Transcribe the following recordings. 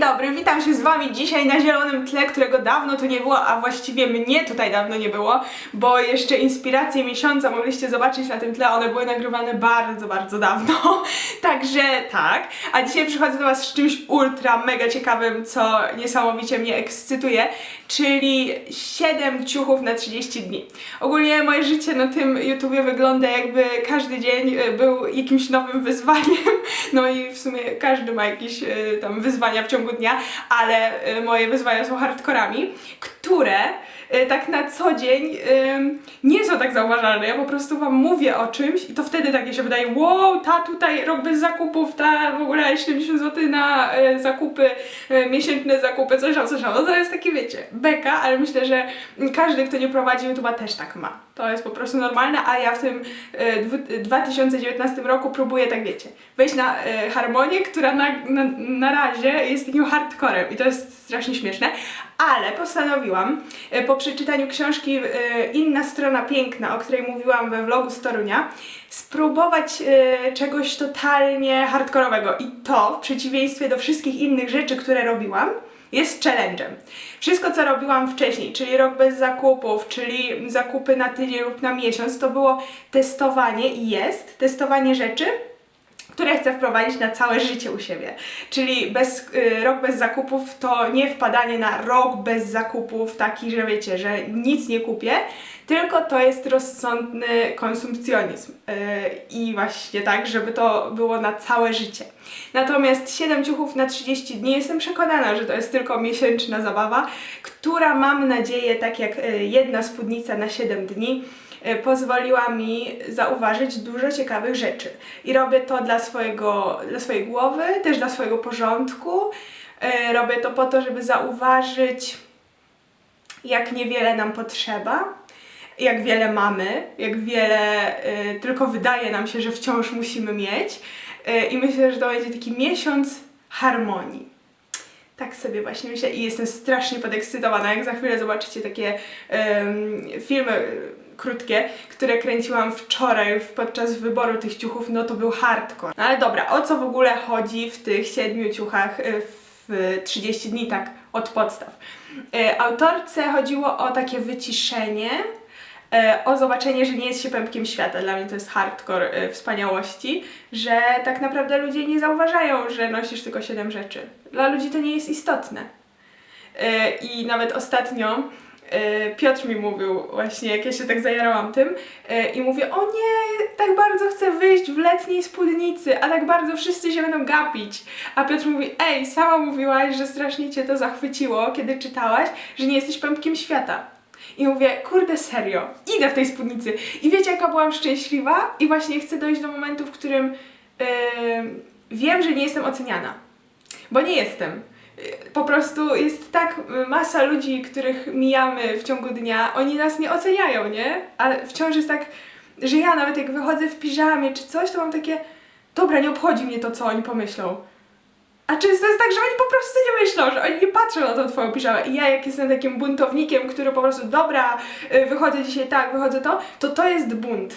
Dobry, witam się z Wami dzisiaj na zielonym tle, którego dawno tu nie było, a właściwie mnie tutaj dawno nie było, bo jeszcze inspiracje miesiąca mogliście zobaczyć na tym tle, one były nagrywane bardzo, bardzo dawno. Także tak, a dzisiaj przychodzę do Was z czymś ultra, mega ciekawym, co niesamowicie mnie ekscytuje, czyli 7 ciuchów na 30 dni. Ogólnie moje życie na tym YouTubie wygląda jakby każdy dzień e, był jakimś nowym wyzwaniem, no i w sumie każdy ma jakieś e, tam wyzwania w ciągu dnia, ale e, moje wyzwania są hardkorami, które e, tak na co dzień nie są tak zauważalne. Ja po prostu wam mówię o czymś i to wtedy takie się wydaje, wow, ta tutaj rok bez zakupów, ta w ogóle 70 zł na e, zakupy, miesięczne zakupy, coś tam, coś tam. No to jest takie, wiecie, beka, ale myślę, że każdy, kto nie prowadzi YouTube'a też tak ma. To jest po prostu normalne, a ja w tym e, dwu- 2019 roku próbuję, tak wiecie, wejść na e, harmonię, która na, na, na razie jest takim hardcorem i to jest strasznie śmieszne, ale postanowiłam e, po przeczytaniu książki e, Inna strona piękna, o której mówiłam we vlogu z Torunia, spróbować e, czegoś totalnie hardkorowego i to w przeciwieństwie do wszystkich innych rzeczy, które robiłam, jest challenge'em. Wszystko, co robiłam wcześniej, czyli rok bez zakupów, czyli zakupy na tydzień lub na miesiąc, to było testowanie i jest testowanie rzeczy, które chcę wprowadzić na całe życie u siebie. Czyli bez, y, rok bez zakupów to nie wpadanie na rok bez zakupów, taki, że wiecie, że nic nie kupię, tylko to jest rozsądny konsumpcjonizm. Y, I właśnie tak, żeby to było na całe życie. Natomiast 7 ciuchów na 30 dni jestem przekonana, że to jest tylko miesięczna zabawa, która mam nadzieję, tak jak y, jedna spódnica na 7 dni, pozwoliła mi zauważyć dużo ciekawych rzeczy. I robię to dla, swojego, dla swojej głowy, też dla swojego porządku. E, Robię to po to, żeby zauważyć, jak niewiele nam potrzeba, jak wiele mamy, jak wiele e, tylko wydaje nam się, że wciąż musimy mieć. E, I myślę, że to będzie taki miesiąc harmonii. Tak sobie właśnie myślę i jestem strasznie podekscytowana. Jak za chwilę zobaczycie takie em, filmy e, krótkie, które kręciłam wczoraj podczas wyboru tych ciuchów, no to był hardcore. No ale dobra, o co w ogóle chodzi w tych siedmiu ciuchach e, w 30 dni, tak od podstaw? E, Autorce chodziło o takie wyciszenie, e, o zobaczenie, że nie jest się pępkiem świata. Dla mnie to jest hardcore wspaniałości, że tak naprawdę ludzie nie zauważają, że nosisz tylko 7 rzeczy. Dla ludzi to nie jest istotne. I nawet ostatnio Piotr mi mówił właśnie, jak ja się tak zajarałam tym e, i mówię, o nie, tak bardzo chcę wyjść w letniej spódnicy, a tak bardzo wszyscy się będą gapić. A Piotr mówi, ej, sama mówiłaś, że strasznie cię to zachwyciło, kiedy czytałaś, że nie jesteś pępkiem świata. I mówię, kurde, serio, idę w tej spódnicy. I wiecie, jaka byłam szczęśliwa? I właśnie chcę dojść do momentu, w którym em, wiem, że nie jestem oceniana. Bo nie jestem. Po prostu jest tak masa ludzi, których mijamy w ciągu dnia, oni nas nie oceniają, nie? A wciąż jest tak, że ja nawet jak wychodzę w piżamie czy coś, to mam takie, dobra, nie obchodzi mnie to, co oni pomyślą. A często jest tak, że oni po prostu nie myślą, że oni nie patrzą na tą twoją piżamę. I ja jak jestem takim buntownikiem, który po prostu, dobra, y, wychodzę dzisiaj tak, wychodzę to, to to jest bunt.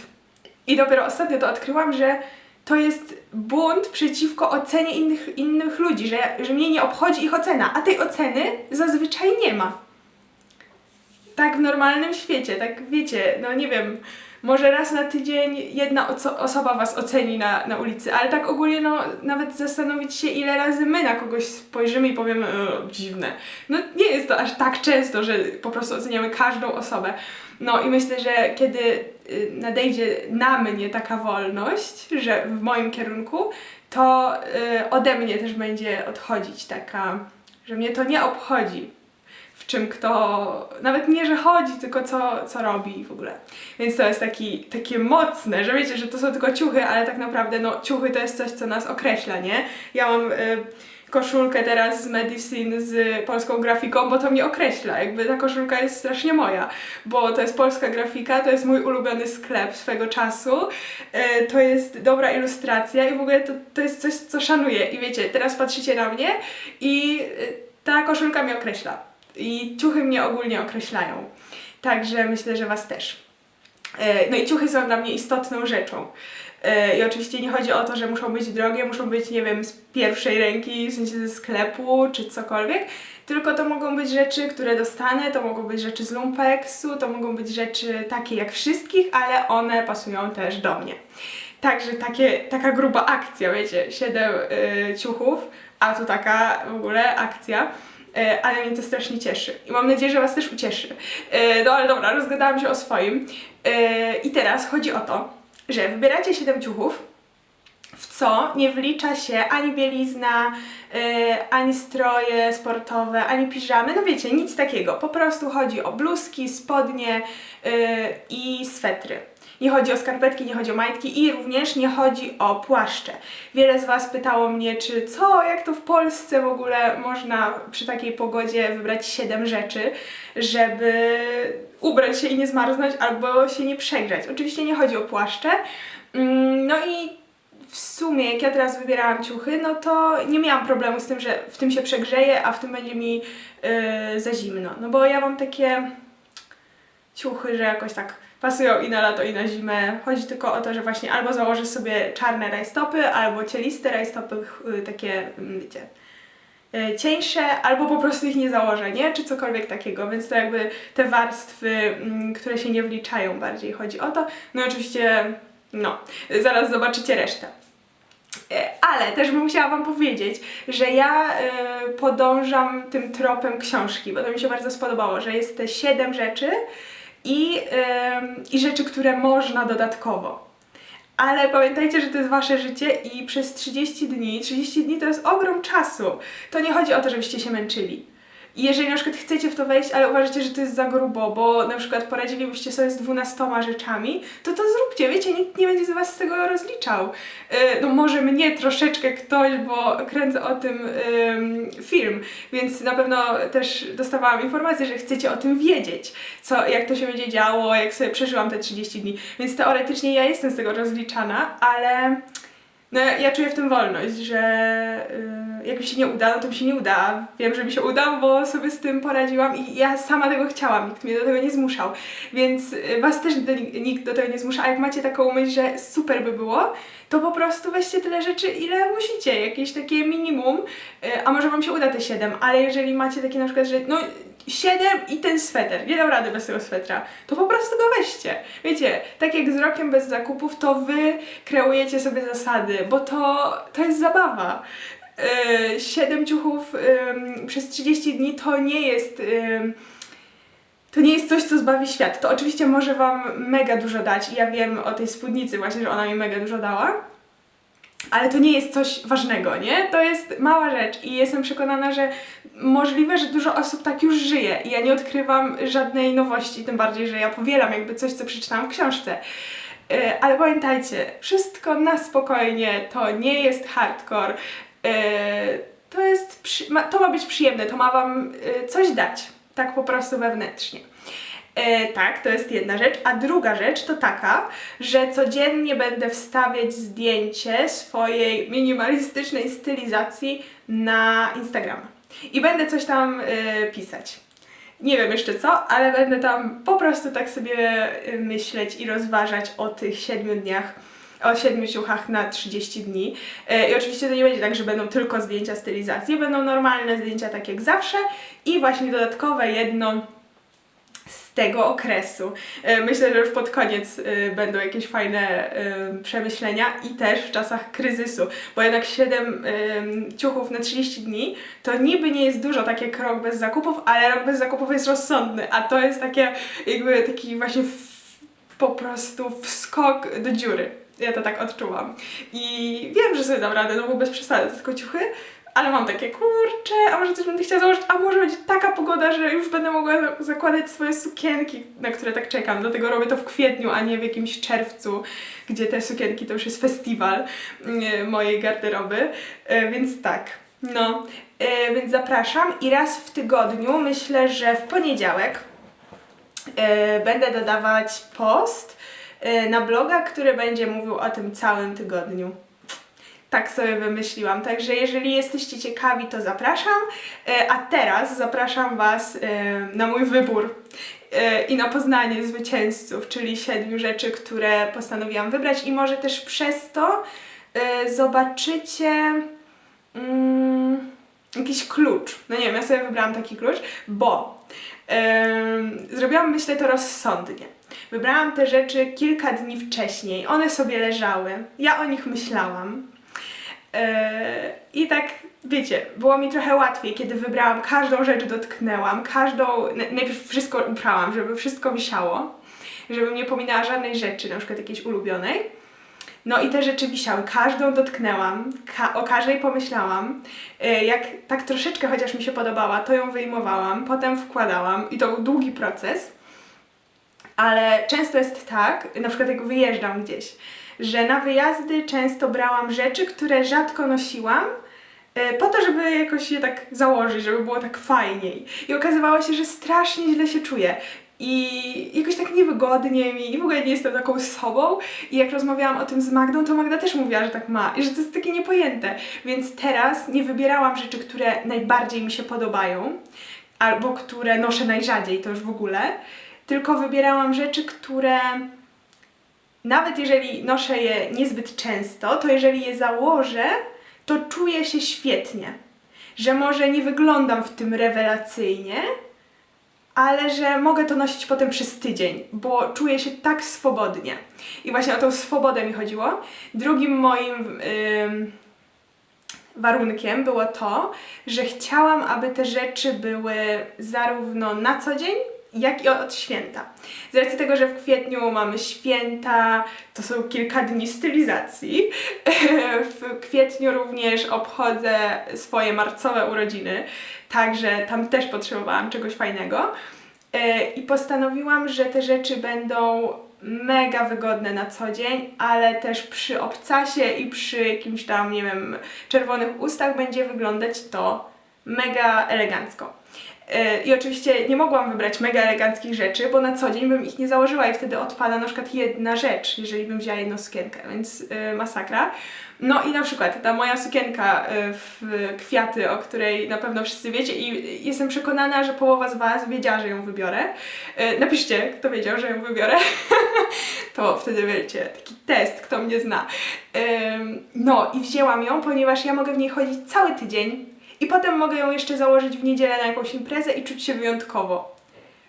I dopiero ostatnio to odkryłam, że to jest bunt przeciwko ocenie innych, innych ludzi, że, że mnie nie obchodzi ich ocena, a tej oceny zazwyczaj nie ma. Tak w normalnym świecie, tak wiecie, no nie wiem, może raz na tydzień jedna osoba was oceni na, na ulicy, ale tak ogólnie no nawet zastanowić się ile razy my na kogoś spojrzymy i powiemy dziwne. No nie jest to aż tak często, że po prostu oceniamy każdą osobę. No i myślę, że kiedy y, nadejdzie na mnie taka wolność, że w moim kierunku, to y, ode mnie też będzie odchodzić taka, że mnie to nie obchodzi, w czym kto, nawet nie, że chodzi, tylko co, co robi w ogóle. Więc to jest taki, takie mocne, że wiecie, że to są tylko ciuchy, ale tak naprawdę no ciuchy to jest coś, co nas określa, nie? Ja mam... Y, koszulkę teraz z Medicine z polską grafiką, bo to mnie określa. Jakby ta koszulka jest strasznie moja, bo to jest polska grafika, to jest mój ulubiony sklep swego czasu, e, to jest dobra ilustracja i w ogóle to, to jest coś, co szanuję. I wiecie, teraz patrzycie na mnie i e, ta koszulka mnie określa. I ciuchy mnie ogólnie określają. Także myślę, że Was też. E, No i ciuchy są dla mnie istotną rzeczą. E, I oczywiście nie chodzi o to, że muszą być drogie, muszą być, nie wiem, z pierwszej ręki, w sensie ze sklepu czy cokolwiek, tylko to mogą być rzeczy, które dostanę, to mogą być rzeczy z lumpeksu, to mogą być rzeczy takie jak wszystkich, ale one pasują też do mnie. Także takie, taka gruba akcja, wiecie, 7 y, ciuchów, a tu taka w ogóle akcja. Y, ale mnie to strasznie cieszy. I mam nadzieję, że Was też ucieszy. No ale dobra, rozgadałam się o swoim. I teraz chodzi o to, że wybieracie 7 ciuchów, w co nie wlicza się ani bielizna, y, ani stroje sportowe, ani piżamy, no wiecie, nic takiego. Po prostu chodzi o bluzki, spodnie y, i swetry. Nie chodzi o skarpetki, nie chodzi o majtki i również nie chodzi o płaszcze. Wiele z Was pytało mnie, czy co, jak to w Polsce w ogóle można przy takiej pogodzie wybrać 7 rzeczy, żeby ubrać się i nie zmarznąć albo się nie przegrzać. Oczywiście nie chodzi o płaszcze. Mm, No i w sumie, jak ja teraz wybierałam ciuchy, no to nie miałam problemu z tym, że w tym się przegrzeję, a w tym będzie mi yy, za zimno. No bo ja mam takie ciuchy, że jakoś tak pasują i na lato, i na zimę. Chodzi tylko o to, że właśnie albo założę sobie czarne rajstopy, albo cieliste rajstopy, yy, takie, mm, wiecie, yy, cieńsze, albo po prostu ich nie założę, nie? Czy cokolwiek takiego, więc to jakby te warstwy, mm, które się nie wliczają bardziej chodzi o to. No oczywiście, no, zaraz zobaczycie resztę. E, Ale też bym musiała Wam powiedzieć, że ja e, podążam tym tropem książki, bo to mi się bardzo spodobało, że jest te 7 rzeczy i, em, i rzeczy, które można dodatkowo. Ale pamiętajcie, że to jest wasze życie i przez 30 dni, 30 dni to jest ogrom czasu. To nie chodzi o to, żebyście się męczyli. I jeżeli na przykład chcecie w to wejść, ale uważacie, że to jest za grubo, bo na przykład poradzilibyście sobie z 12 rzeczami, to to zróbcie, wiecie, nikt nie będzie z was z tego rozliczał. Yy, no może mnie troszeczkę ktoś, bo kręcę o tym ym, film, więc na pewno też dostawałam informację, że chcecie o tym wiedzieć, co, jak to się będzie działo, jak sobie przeżyłam te 30 dni. Więc teoretycznie ja jestem z tego rozliczana, ale no ja, czuję w tym wolność, że y, jak mi się nie uda, no to mi się nie uda. Wiem, że mi się uda, bo sobie z tym poradziłam i ja sama tego chciałam, nikt mnie do tego nie zmuszał. Więc y, was też do, nikt do tego nie zmusza, a jak macie taką myśl, że super by było, to po prostu weźcie tyle rzeczy, ile musicie, jakieś takie minimum, y, a może wam się uda te 7, ale jeżeli macie takie na przykład, że no 7 i ten sweter, nie dam rady bez tego swetra, to po prostu go weźcie. Wiecie, tak jak z rokiem bez zakupów, to wy kreujecie sobie zasady, bo to, to jest zabawa. Yy, 7 ciuchów ym, przez 30 dni to nie jest... ym, to nie jest coś, co zbawi świat. To oczywiście może Wam mega dużo dać. Ja wiem o tej spódnicy właśnie, że ona mi mega dużo dała. Ale to nie jest coś ważnego, nie? To jest mała rzecz i jestem przekonana, że możliwe, że dużo osób tak już żyje i ja nie odkrywam żadnej nowości, tym bardziej, że ja powielam jakby coś, co przeczytałam w książce. Yy, Ale pamiętajcie, wszystko na spokojnie, to nie jest hardcore. Yy, To jest, to ma być przyjemne, to ma Wam yy, coś dać, tak po prostu wewnętrznie. E, tak, to jest jedna rzecz. A druga rzecz to taka, że codziennie będę wstawiać zdjęcie swojej minimalistycznej stylizacji na Instagram. I będę coś tam e, pisać. Nie wiem jeszcze co, ale będę tam po prostu tak sobie e, myśleć i rozważać o tych siedmiu dniach, o siedmiu ciuchach na 30 dni. E, I oczywiście to nie będzie tak, że będą tylko zdjęcia stylizacji, będą normalne zdjęcia tak jak zawsze i właśnie dodatkowe jedno z tego okresu. E, Myślę, że już pod koniec e, będą jakieś fajne e, przemyślenia i też w czasach kryzysu, bo jednak 7 e, ciuchów na 30 dni to niby nie jest dużo, tak jak rok bez zakupów, ale rok bez zakupów jest rozsądny, a to jest takie jakby taki właśnie po prostu wskok do dziury. Ja to tak odczułam. I wiem, że sobie dam radę, no bo bez przesady, tylko ciuchy, ale mam takie, kurczę, a może coś będę chciała założyć, a może będzie taka pogoda, że już będę mogła zakładać swoje sukienki, na które tak czekam. Dlatego robię to w kwietniu, a nie w jakimś czerwcu, gdzie te sukienki to już jest festiwal e, mojej garderoby. E, Więc tak, no, e, więc zapraszam i raz w tygodniu, myślę, że w poniedziałek będę dodawać post na bloga, który będzie mówił o tym całym tygodniu. Tak sobie wymyśliłam. Także jeżeli jesteście ciekawi, to zapraszam. E, A teraz zapraszam Was e, na mój wybór e, i na poznanie zwycięzców, czyli siedmiu rzeczy, które postanowiłam wybrać i może też przez to zobaczycie mm, jakiś klucz. No nie wiem, ja sobie wybrałam taki klucz, bo zrobiłam, myślę, to rozsądnie. Wybrałam te rzeczy kilka dni wcześniej. One sobie leżały. Ja o nich myślałam. E, I tak, wiecie, było mi trochę łatwiej, kiedy wybrałam każdą rzecz, dotknęłam, każdą, na- najpierw wszystko uprałam, żeby wszystko wisiało, żebym nie pominęła żadnej rzeczy, na przykład jakiejś ulubionej. No i te rzeczy wisiały, każdą dotknęłam, ka- o każdej pomyślałam. E, Jak tak troszeczkę chociaż mi się podobała, to ją wyjmowałam, potem wkładałam i to był długi proces. Ale często jest tak, na przykład jak wyjeżdżam gdzieś, że na wyjazdy często brałam rzeczy, które rzadko nosiłam, e, po to, żeby jakoś je tak założyć, żeby było tak fajniej. I okazywało się, że strasznie źle się czuję. I jakoś tak niewygodnie mi, i w ogóle nie jestem taką sobą. I jak rozmawiałam o tym z Magdą, to Magda też mówiła, że tak ma i że to jest takie niepojęte. Więc teraz nie wybierałam rzeczy, które najbardziej mi się podobają, albo które noszę najrzadziej, to już w ogóle, tylko wybierałam rzeczy, które nawet jeżeli noszę je niezbyt często, to jeżeli je założę, to czuję się świetnie. Że może nie wyglądam w tym rewelacyjnie, ale że mogę to nosić potem przez tydzień, bo czuję się tak swobodnie. I właśnie o tą swobodę mi chodziło. Drugim moim ym, warunkiem było to, że chciałam, aby te rzeczy były zarówno na co dzień, jak i od święta. Z racji tego, że w kwietniu mamy święta, to są kilka dni stylizacji. W kwietniu również obchodzę swoje marcowe urodziny, także tam też potrzebowałam czegoś fajnego. E, I postanowiłam, że te rzeczy będą mega wygodne na co dzień, ale też przy obcasie i przy jakimś tam, nie wiem, czerwonych ustach będzie wyglądać to mega elegancko. I oczywiście nie mogłam wybrać mega eleganckich rzeczy, bo na co dzień bym ich nie założyła i wtedy odpada na przykład jedna rzecz, jeżeli bym wzięła jedną sukienkę, więc e, masakra. No i na przykład ta moja sukienka e, w kwiaty, o której na pewno wszyscy wiecie i jestem przekonana, że połowa z Was wiedziała, że ją wybiorę. Napiszcie, kto wiedział, że ją wybiorę. to wtedy wiecie, taki test, kto mnie zna. No i wzięłam ją, ponieważ ja mogę w niej chodzić cały tydzień i potem mogę ją jeszcze założyć w niedzielę na jakąś imprezę i czuć się wyjątkowo.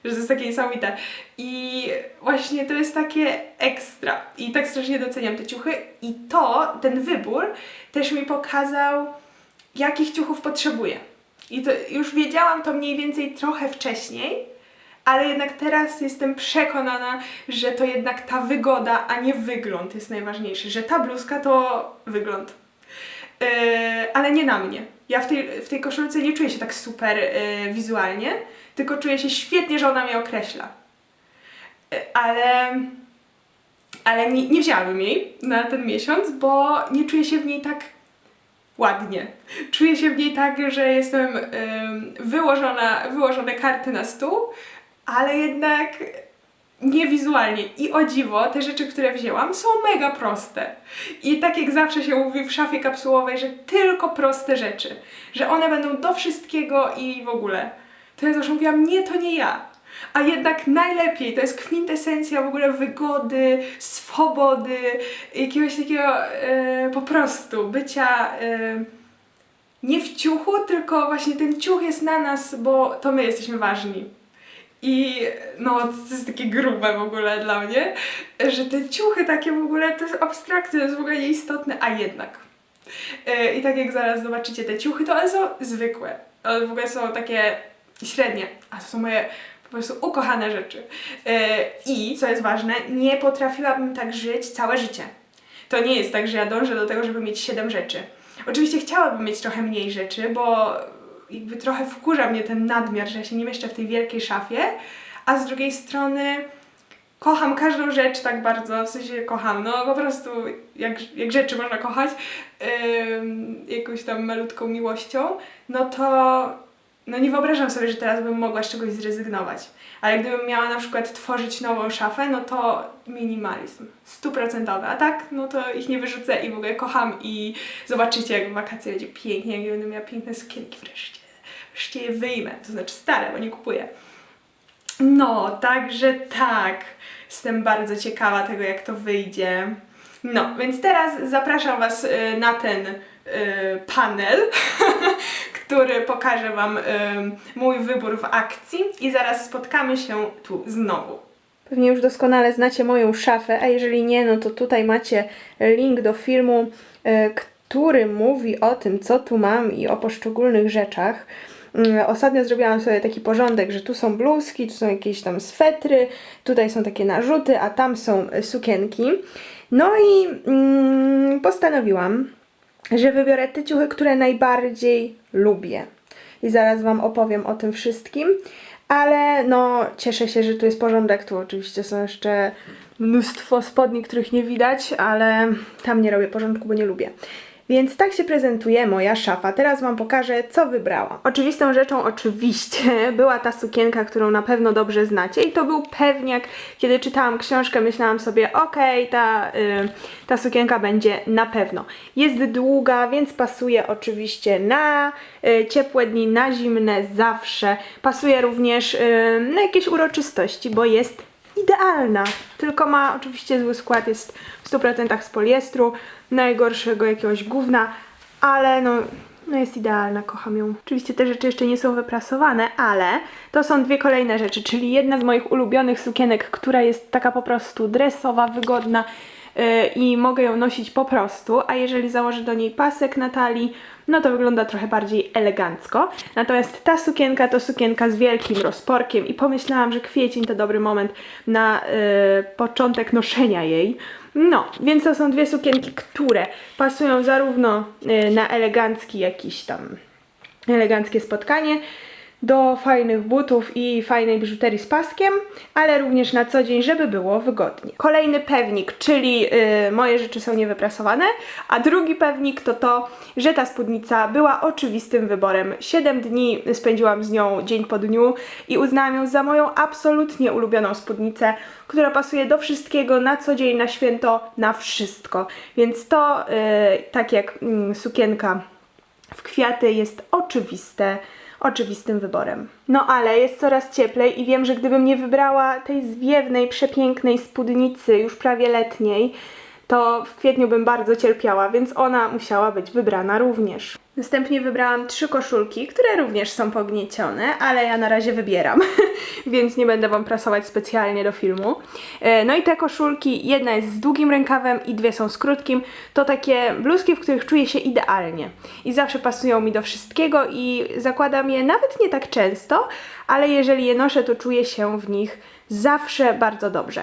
Że to jest takie niesamowite. I właśnie to jest takie ekstra. I tak strasznie doceniam te ciuchy. I to, ten wybór też mi pokazał, jakich ciuchów potrzebuję. I to już wiedziałam to mniej więcej trochę wcześniej, ale jednak teraz jestem przekonana, że to jednak ta wygoda, a nie wygląd jest najważniejszy. Że ta bluzka to wygląd. Yy, ale nie na mnie. Ja w tej, w tej koszulce nie czuję się tak super yy, wizualnie, tylko czuję się świetnie, że ona mnie określa. Yy, ale ale nie, nie wzięłabym jej na ten miesiąc, bo nie czuję się w niej tak ładnie. Czuję się w niej tak, że jestem wyłożona, wyłożone karty na stół, ale jednak nie wizualnie. I o dziwo, te rzeczy, które wzięłam, są mega proste. I tak jak zawsze się mówi w szafie kapsułowej, że tylko proste rzeczy, że one będą do wszystkiego i w ogóle. To ja zawsze mówiłam, nie, to nie ja. A jednak najlepiej, to jest kwintesencja w ogóle wygody, swobody, jakiegoś takiego e, po prostu bycia e, nie w ciuchu, tylko właśnie ten ciuch jest na nas, bo to my jesteśmy ważni. I no, to jest takie grube w ogóle dla mnie, że te ciuchy takie w ogóle to jest abstrakcja, to jest w ogóle nieistotne, a jednak. E, I tak jak zaraz zobaczycie te ciuchy, to one są zwykłe. One w ogóle są takie średnie, a to są moje po prostu ukochane rzeczy. E, I, co jest ważne, nie potrafiłabym tak żyć całe życie. To nie jest tak, że ja dążę do tego, żeby mieć 7 rzeczy. Oczywiście chciałabym mieć trochę mniej rzeczy, bo jakby trochę wkurza mnie ten nadmiar, że ja się nie mieszczę w tej wielkiej szafie, a z drugiej strony kocham każdą rzecz tak bardzo, w sensie kocham, no po prostu jak, jak rzeczy można kochać ym, jakąś tam malutką miłością, no to no nie wyobrażam sobie, że teraz bym mogła z czegoś zrezygnować. Ale gdybym miała na przykład tworzyć nową szafę, no to minimalizm. Stuprocentowy. A tak, no to ich nie wyrzucę i w ogóle kocham i zobaczycie, jak wakacje będzie pięknie, jak będę miała piękne sukienki wreszcie. Wreszcie je wyjmę. To znaczy stare, bo nie kupuję. No, także tak. Jestem bardzo ciekawa tego, jak to wyjdzie. No, więc teraz zapraszam Was y, na ten y, panel, który pokaże Wam y, mój wybór w akcji i zaraz spotkamy się tu znowu. Pewnie już doskonale znacie moją szafę, a jeżeli nie, no to tutaj macie link do filmu, który mówi o tym, co tu mam i o poszczególnych rzeczach. Mm, Ostatnio zrobiłam sobie taki porządek, że tu są bluzki, tu są jakieś tam swetry, tutaj są takie narzuty, a tam są sukienki. No i mm, postanowiłam, że wybiorę te ciuchy, które najbardziej lubię. I zaraz Wam opowiem o tym wszystkim. Ale no, cieszę się, że tu jest porządek. Tu oczywiście są jeszcze mnóstwo spodni, których nie widać, ale tam nie robię porządku, bo nie lubię. Więc tak się prezentuje moja szafa. Teraz Wam pokażę, co wybrałam. Oczywistą rzeczą oczywiście była ta sukienka, którą na pewno dobrze znacie i to był pewniak. Kiedy czytałam książkę, myślałam sobie, okej, ta, y, ta sukienka będzie na pewno. Jest długa, więc pasuje oczywiście na y, ciepłe dni, na zimne zawsze. Pasuje również y, na jakieś uroczystości, bo jest idealna. Tylko ma oczywiście zły skład, jest w 100% z poliestru, najgorszego jakiegoś gówna, ale no, no jest idealna, kocham ją. Oczywiście te rzeczy jeszcze nie są wyprasowane, ale to są dwie kolejne rzeczy, czyli jedna z moich ulubionych sukienek, która jest taka po prostu dresowa, wygodna i mogę ją nosić po prostu, a jeżeli założę do niej pasek na talii, no to wygląda trochę bardziej elegancko. Natomiast ta sukienka to sukienka z wielkim rozporkiem i pomyślałam, że kwiecień to dobry moment na yy, początek noszenia jej. No, więc to są dwie sukienki, które pasują zarówno yy, na elegancki jakiś tam eleganckie spotkanie, do fajnych butów i fajnej biżuterii z paskiem, ale również na co dzień, żeby było wygodnie. Kolejny pewnik, czyli yy, moje rzeczy są niewyprasowane, a drugi pewnik to to, że ta spódnica była oczywistym wyborem. 7 dni spędziłam z nią dzień po dniu i uznałam ją za moją absolutnie ulubioną spódnicę, która pasuje do wszystkiego, na co dzień, na święto, na wszystko. Więc to, yy, tak jak mm, sukienka w kwiaty jest oczywiste, oczywistym wyborem. No ale jest coraz cieplej i wiem, że gdybym nie wybrała tej zwiewnej, przepięknej spódnicy już prawie letniej, to w kwietniu bym bardzo cierpiała, więc ona musiała być wybrana również. Następnie wybrałam trzy koszulki, które również są pogniecione, ale ja na razie wybieram, więc nie będę Wam prasować specjalnie do filmu. E, No i te koszulki, jedna jest z długim rękawem i dwie są z krótkim. To takie bluzki, w których czuję się idealnie i zawsze pasują mi do wszystkiego i zakładam je nawet nie tak często, ale jeżeli je noszę, to czuję się w nich zawsze bardzo dobrze.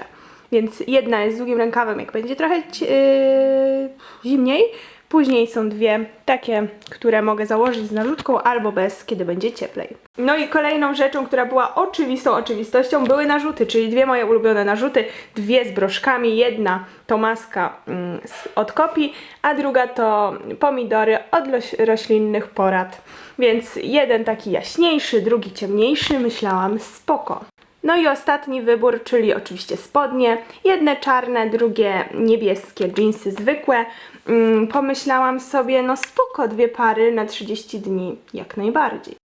Więc jedna jest z długim rękawem, jak będzie trochę yy, zimniej. Później są dwie takie, które mogę założyć z narzutką albo bez, kiedy będzie cieplej. No i kolejną rzeczą, która była oczywistą oczywistością, były narzuty, czyli dwie moje ulubione narzuty, dwie z broszkami. Jedna to maska mm, z, od kopii, a druga to pomidory od roślinnych porad. Więc jeden taki jaśniejszy, drugi ciemniejszy, myślałam spoko. No i ostatni wybór, czyli oczywiście spodnie. Jedne czarne, drugie niebieskie, jeansy zwykłe. Mm, pomyślałam sobie, no spoko, dwie pary na 30 dni, jak najbardziej.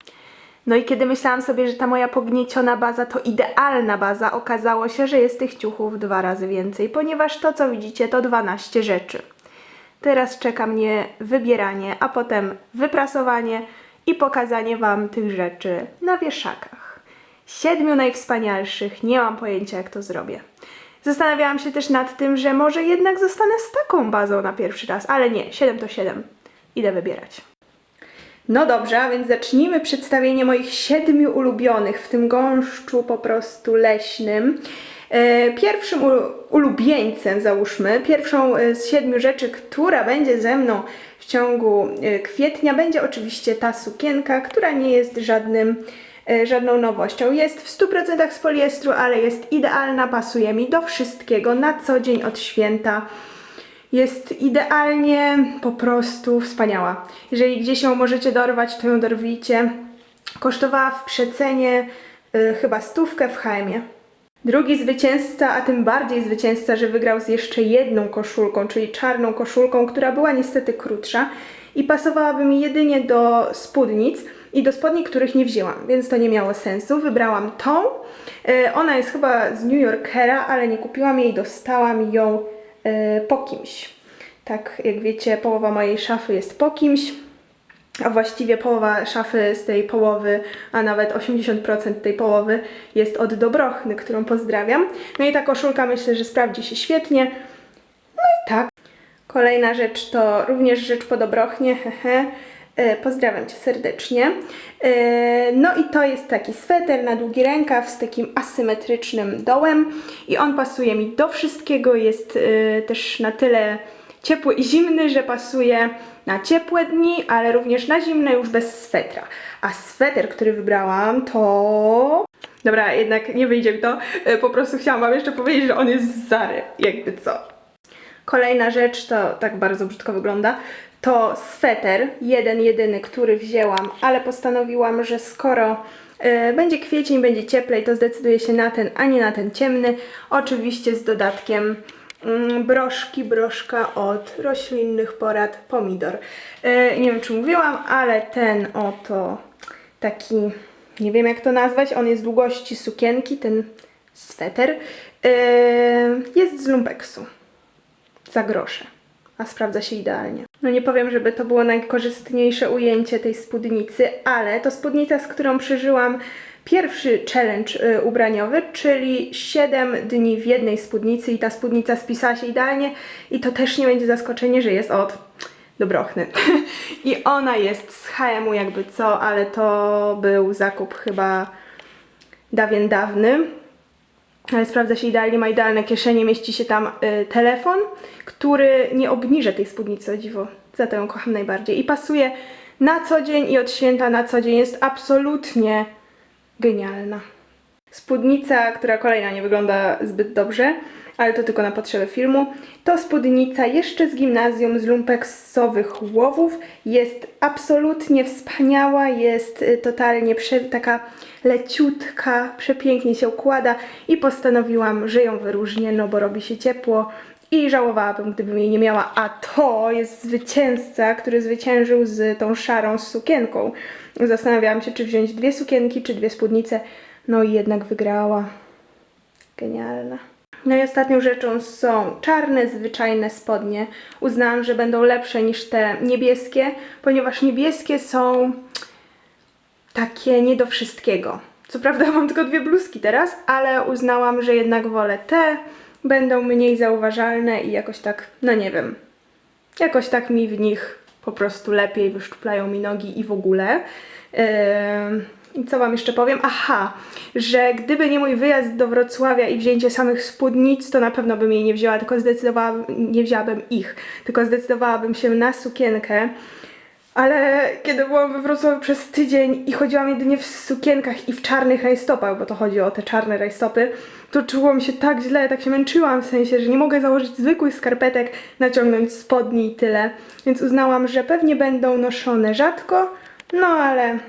No i kiedy myślałam sobie, że ta moja pognieciona baza to idealna baza, okazało się, że jest tych ciuchów dwa razy więcej, ponieważ to, co widzicie, to 12 rzeczy. Teraz czeka mnie wybieranie, a potem wyprasowanie i pokazanie Wam tych rzeczy na wieszakach. Siedmiu najwspanialszych, nie mam pojęcia jak to zrobię. Zastanawiałam się też nad tym, że może jednak zostanę z taką bazą na pierwszy raz, ale nie, 7 to 7. Idę wybierać. No dobrze, a więc zacznijmy przedstawienie moich siedmiu ulubionych w tym gąszczu po prostu leśnym. E, Pierwszym ulu- ulubieńcem, załóżmy, pierwszą e, z siedmiu rzeczy, która będzie ze mną w ciągu e, kwietnia, będzie oczywiście ta sukienka, która nie jest żadnym, żadną nowością. Jest w 100% z poliestru, ale jest idealna, pasuje mi do wszystkiego na co dzień od święta. Jest idealnie po prostu wspaniała. Jeżeli gdzieś ją możecie dorwać, to ją dorwijcie. Kosztowała w przecenie y, chyba stówkę w HM-ie. Drugi zwycięzca, a tym bardziej zwycięzca, że wygrał z jeszcze jedną koszulką, czyli czarną koszulką, która była niestety krótsza i pasowałaby mi jedynie do spódnic i do spodni, których nie wzięłam, więc to nie miało sensu. Wybrałam tą. Y, Ona jest chyba z New Yorkera, ale nie kupiłam jej, dostałam ją y, po kimś. Tak, jak wiecie, połowa mojej szafy jest po kimś a właściwie połowa szafy z tej połowy, a nawet 80% tej połowy jest od Dobrochny, którą pozdrawiam. No i ta koszulka myślę, że sprawdzi się świetnie. No i tak. Kolejna rzecz to również rzecz po Dobrochnie, hehe. E, Pozdrawiam Cię serdecznie. E, No i to jest taki sweter na długi rękaw z takim asymetrycznym dołem i on pasuje mi do wszystkiego, jest e, też na tyle ciepły i zimny, że pasuje na ciepłe dni, ale również na zimne już bez swetra. A sweter, który wybrałam to... Dobra, jednak nie wyjdzie mi to, po prostu chciałam Wam jeszcze powiedzieć, że on jest z Zary, jakby co. Kolejna rzecz, to tak bardzo brzydko wygląda, to sweter, jeden jedyny, który wzięłam, ale postanowiłam, że skoro e, będzie kwiecień, będzie cieplej, to zdecyduję się na ten, a nie na ten ciemny. Oczywiście z dodatkiem mm, broszki, broszka od roślinnych porad pomidor. E, nie wiem, czy mówiłam, ale ten oto taki, nie wiem jak to nazwać, on jest długości sukienki, ten sweter, e, jest z lumpeksu za grosze, a sprawdza się idealnie. No nie powiem, żeby to było najkorzystniejsze ujęcie tej spódnicy, ale to spódnica, z którą przeżyłam pierwszy challenge y, ubraniowy, czyli 7 dni w jednej spódnicy i ta spódnica spisała się idealnie i to też nie będzie zaskoczenie, że jest od Dobrochny. I ona jest z HM-u jakby co, ale to był zakup chyba dawien dawny ale sprawdza się idealnie, ma idealne kieszenie, mieści się tam y, telefon, który nie obniża tej spódnicy, o dziwo. Za to ją kocham najbardziej. I pasuje na co dzień i od święta na co dzień. Jest absolutnie genialna. Spódnica, która kolejna nie wygląda zbyt dobrze, ale to tylko na potrzeby filmu. To spódnica jeszcze z gimnazjum z lumpeksowych łowów. Jest absolutnie wspaniała, jest y, totalnie prze, taka leciutka, przepięknie się układa i postanowiłam, że ją wyróżnię, no bo robi się ciepło i żałowałabym, gdybym jej nie miała. A to jest zwycięzca, który zwyciężył z tą szarą sukienką. Zastanawiałam się, czy wziąć dwie sukienki, czy dwie spódnice. No i jednak wygrała. Genialna. No i ostatnią rzeczą są czarne, zwyczajne spodnie. Uznałam, że będą lepsze niż te niebieskie, ponieważ niebieskie są takie nie do wszystkiego. Co prawda mam tylko dwie bluzki teraz, ale uznałam, że jednak wolę te. Będą mniej zauważalne i jakoś tak, no nie wiem, jakoś tak mi w nich po prostu lepiej wyszczuplają mi nogi i w ogóle. Ym, I co Wam jeszcze powiem? Aha, że gdyby nie mój wyjazd do Wrocławia i wzięcie samych spódnic, to na pewno bym jej nie wzięła, tylko zdecydowałabym, nie wzięłabym ich, tylko zdecydowałabym się na sukienkę. Ale kiedy byłam we Wrocławiu przez tydzień i chodziłam jedynie w sukienkach i w czarnych rajstopach, bo to chodzi o te czarne rajstopy, to czułam się tak źle, tak się męczyłam, w sensie, że nie mogę założyć zwykłych skarpetek, naciągnąć spodni i tyle. Więc uznałam, że pewnie będą noszone rzadko, no ale,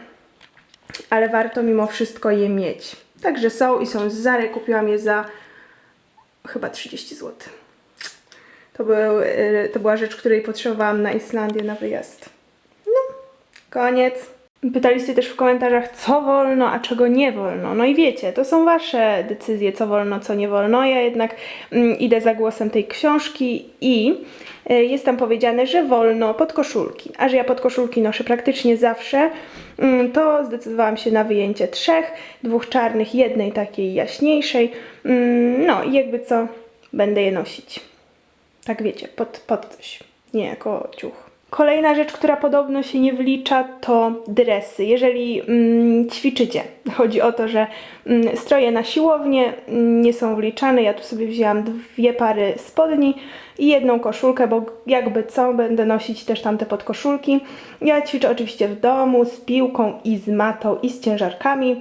ale warto mimo wszystko je mieć. Także są i są z Zary, kupiłam je za chyba 30 zł. To, był, y, to była rzecz, której potrzebowałam na Islandię na wyjazd. Koniec. Pytaliście też w komentarzach, co wolno, a czego nie wolno. No i wiecie, to są wasze decyzje, co wolno, co nie wolno. Ja jednak mm, idę za głosem tej książki i y, jest tam powiedziane, że wolno podkoszulki. A że ja podkoszulki noszę praktycznie zawsze, mm, to zdecydowałam się na wyjęcie trzech, dwóch czarnych, jednej takiej jaśniejszej. Mm, no i jakby co, będę je nosić. Tak wiecie, pod, pod coś, nie jako ciuch. Kolejna rzecz, która podobno się nie wlicza, to dresy. Jeżeli mm, ćwiczycie, chodzi o to, że mm, stroje na siłownię mm, nie są wliczane. Ja tu sobie wzięłam dwie pary spodni i jedną koszulkę, bo jakby co, będę nosić też tamte podkoszulki. Ja ćwiczę oczywiście w domu z piłką i z matą i z ciężarkami.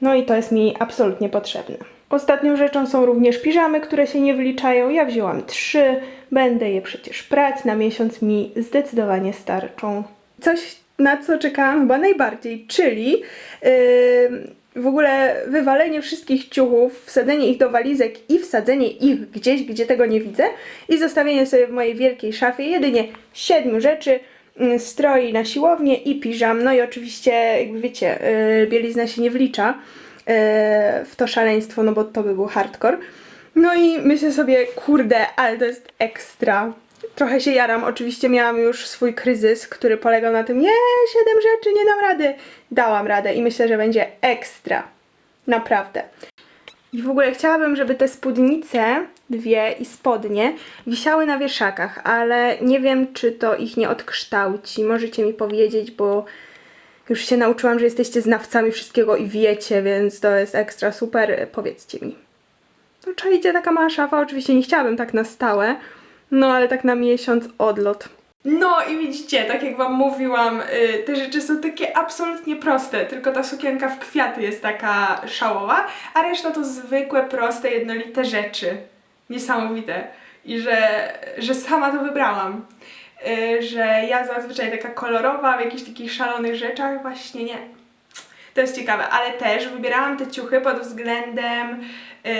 No i to jest mi absolutnie potrzebne. Ostatnią rzeczą są również piżamy, które się nie wliczają. Ja wzięłam trzy, będę je przecież prać, na miesiąc mi zdecydowanie starczą. Coś na co czekałam chyba najbardziej, czyli yy, w ogóle wywalenie wszystkich ciuchów, wsadzenie ich do walizek i wsadzenie ich gdzieś, gdzie tego nie widzę i zostawienie sobie w mojej wielkiej szafie jedynie siedmiu rzeczy, yy, stroi na siłownię i piżam. No i oczywiście, jakby wiecie, yy, bielizna się nie wlicza w to szaleństwo, no bo to by był hardcore. No i myślę sobie, kurde, ale to jest ekstra. Trochę się jaram, oczywiście miałam już swój kryzys, który polegał na tym, nie, siedem rzeczy, nie dam rady. Dałam radę i myślę, że będzie ekstra. Naprawdę. I w ogóle chciałabym, żeby te spódnice, dwie i spodnie, wisiały na wieszakach, ale nie wiem, czy to ich nie odkształci. Możecie mi powiedzieć, bo już się nauczyłam, że jesteście znawcami wszystkiego i wiecie, więc to jest ekstra super. Powiedzcie mi. No, czajcie, taka mała szafa, oczywiście nie chciałabym tak na stałe, no ale tak na miesiąc odlot. No i widzicie, tak jak wam mówiłam, y, te rzeczy są takie absolutnie proste, tylko ta sukienka w kwiaty jest taka szałowa, a reszta to zwykłe, proste, jednolite rzeczy. Niesamowite. I że, że sama to wybrałam. Y, Że ja zazwyczaj taka kolorowa, w jakichś takich szalonych rzeczach, właśnie nie. To jest ciekawe, ale też wybierałam te ciuchy pod względem, yy,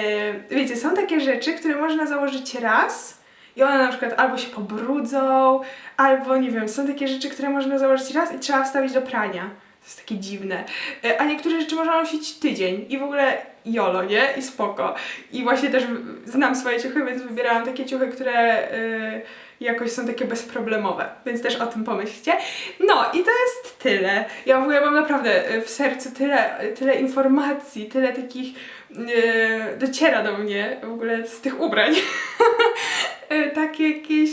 wiecie, są takie rzeczy, które można założyć raz i one na przykład albo się pobrudzą, albo nie wiem, są takie rzeczy, które można założyć raz i trzeba wstawić do prania. To jest takie dziwne. Yy, a niektóre rzeczy można nosić tydzień i w ogóle jolo, nie? I spoko. I właśnie też znam swoje ciuchy, więc wybierałam takie ciuchy, które yy, jakoś są takie bezproblemowe, więc też o tym pomyślcie. No i to jest tyle. Ja w ogóle mam naprawdę y, w sercu tyle, tyle informacji, tyle takich yy, dociera do mnie w ogóle z tych ubrań. Y, Takie jakieś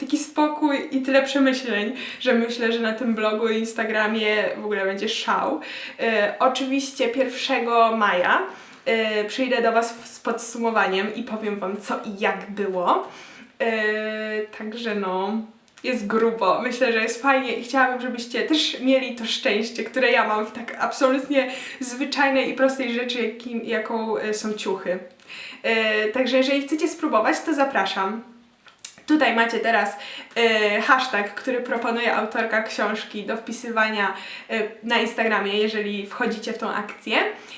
taki spokój i tyle przemyśleń, że myślę, że na tym blogu i Instagramie w ogóle będzie szał. E, oczywiście 1 maja e, przyjdę do Was z podsumowaniem i powiem Wam co i jak było. E, także no, jest grubo. Myślę, że jest fajnie i chciałabym, żebyście też mieli to szczęście, które ja mam w tak absolutnie zwyczajnej i prostej rzeczy, jakim, jaką e, są ciuchy. E, także jeżeli chcecie spróbować, to zapraszam. Tutaj macie teraz e, hashtag, który proponuje autorka książki do wpisywania e, na Instagramie, jeżeli wchodzicie w tą akcję.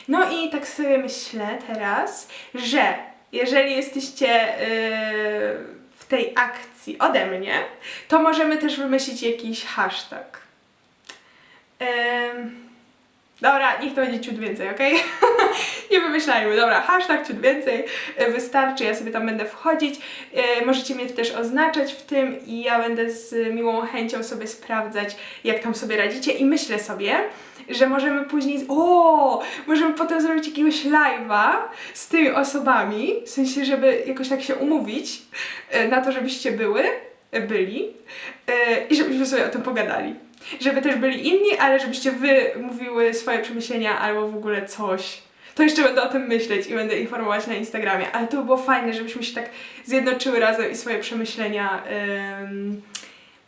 No i tak sobie myślę teraz, że jeżeli jesteście e, tej akcji ode mnie, to możemy też wymyślić jakiś hashtag. Dobra, niech to będzie ciut więcej, ok? nie wymyślajmy, dobra, hashtag ciut więcej, e, wystarczy, ja sobie tam będę wchodzić. E, możecie mnie też oznaczać w tym i ja będę z miłą chęcią sobie sprawdzać, jak tam sobie radzicie i myślę sobie, że możemy później, o, możemy potem zrobić jakiegoś live'a z tymi osobami, w sensie, żeby jakoś tak się umówić e, na to, żebyście były, e, byli e, i żebyśmy sobie o tym pogadali. Żeby też byli inni, ale żebyście wy mówiły swoje przemyślenia albo w ogóle coś. To jeszcze będę o tym myśleć i będę informować na Instagramie, ale to by było fajne, żebyśmy się tak zjednoczyły razem i swoje przemyślenia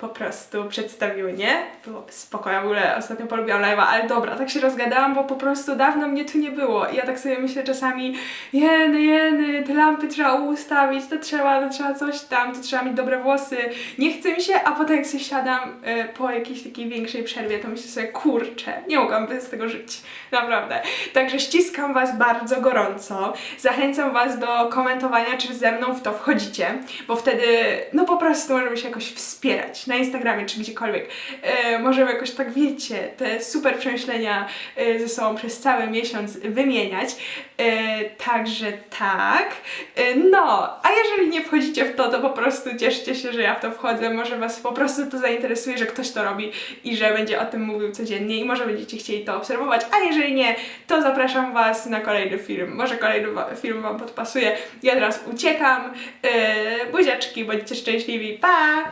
po prostu przedstawiły, nie? Byłoby spoko, ja w ogóle ostatnio polubiłam live'a, ale dobra, tak się rozgadałam, bo po prostu dawno mnie tu nie było. I ja tak sobie myślę czasami jeny, jeny, te lampy trzeba ustawić, to trzeba, to trzeba coś tam, to trzeba mieć dobre włosy, nie chce mi się, a potem jak sobie siadam e, po jakiejś takiej większej przerwie, to myślę sobie, kurczę, nie mogłam bez tego żyć, naprawdę. Także ściskam Was bardzo gorąco, zachęcam Was do komentowania, czy ze mną w to wchodzicie, bo wtedy, no po prostu możemy się jakoś wspierać na Instagramie, czy gdziekolwiek. E, możemy jakoś tak, wiecie, te super przemyślenia e, ze sobą przez cały miesiąc wymieniać. E, także tak. E, no, a jeżeli nie wchodzicie w to, to po prostu cieszcie się, że ja w to wchodzę. Może Was po prostu to zainteresuje, że ktoś to robi i że będzie o tym mówił codziennie i może będziecie chcieli to obserwować. A jeżeli nie, to zapraszam Was na kolejny film. Może kolejny film Wam podpasuje. Ja teraz uciekam. E, buziaczki, bądźcie szczęśliwi. Pa!